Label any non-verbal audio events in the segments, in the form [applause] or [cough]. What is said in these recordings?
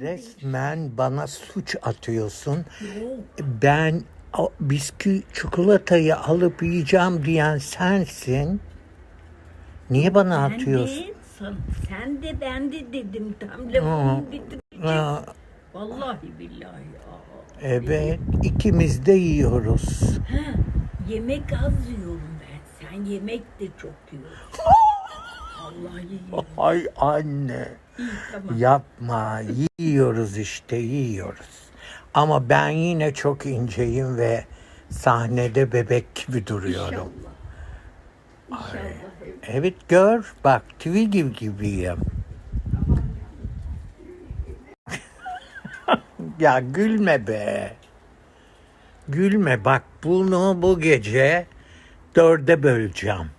Resmen bana suç atıyorsun. Ben o bisküvi çikolatayı alıp yiyeceğim diyen sensin. Niye bana Ben atıyorsun? de sen, sen de ben de dedim tam lafımı bitirecek. Aa, Vallahi billahi. Aa. evet ikimiz de yiyoruz. Yemek az yiyorum ben. Sen yemek de çok yiyorsun. [laughs] Vallahi yiyorum. Ay anne. İyi tamam. Yapma. Yiyoruz işte yiyoruz. Ama ben yine çok inceyim ve sahnede bebek gibi duruyorum. İnşallah. İnşallah. evet. Evet gör bak tüy gibi gibiyim. [laughs] ya gülme be. Gülme bak bunu bu gece dörde böleceğim.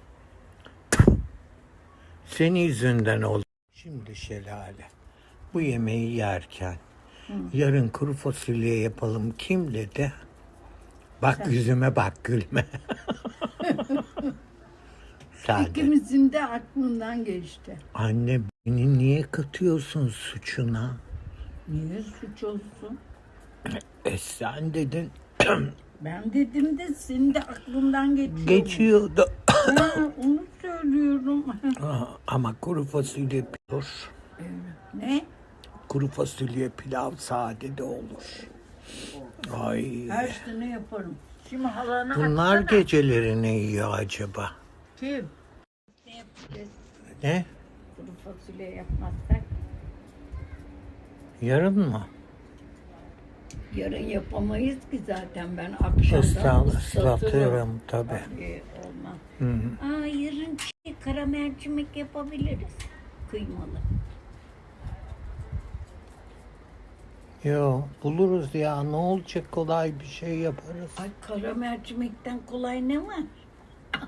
Senin yüzünden oldu. Şimdi şelale. Bu yemeği yerken yarın kuru fasulye yapalım kim dedi? Bak yüzüme bak gülme. [laughs] Sen de. İkimizin de aklından geçti. Anne beni niye katıyorsun suçuna? Niye suç olsun? E sen dedin Ben dedim de senin de aklından geçiyor. geçiyordu. Ha, Ama kuru fasulye pilav, ne? kuru fasulye pilav sade de olur. Ay. Her sene yaparım. Şimdi halana Bunlar atsana. geceleri ne yiyor acaba? Kim? Ne yapacağız? Ne? Kuru fasulye yapmazsak Yarın mı? yarın yapamayız ki zaten ben akşamdan Islan, ıslatırım. Tabii, olmaz. Hı hı. Aa, yarın şey, karamercimek yapabiliriz. Kıymalı. Yo buluruz ya ne olacak kolay bir şey yaparız. Ay kara mercimekten kolay ne var? [laughs]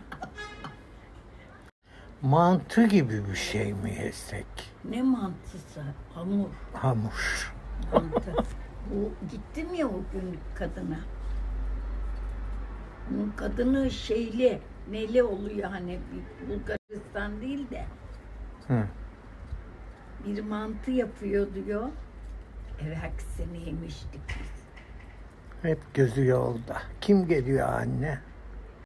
Mantı gibi bir şey mi yesek? Ne mantısı? Hamur. Hamur. Mantı. [laughs] Bu gittim ya o gün kadına. Bunun kadını şeyli, neli oluyor hani bir Bulgaristan değil de Hı. bir mantı yapıyor diyor. Evvelki sene yemiştik biz. Hep gözü yolda. Kim geliyor anne?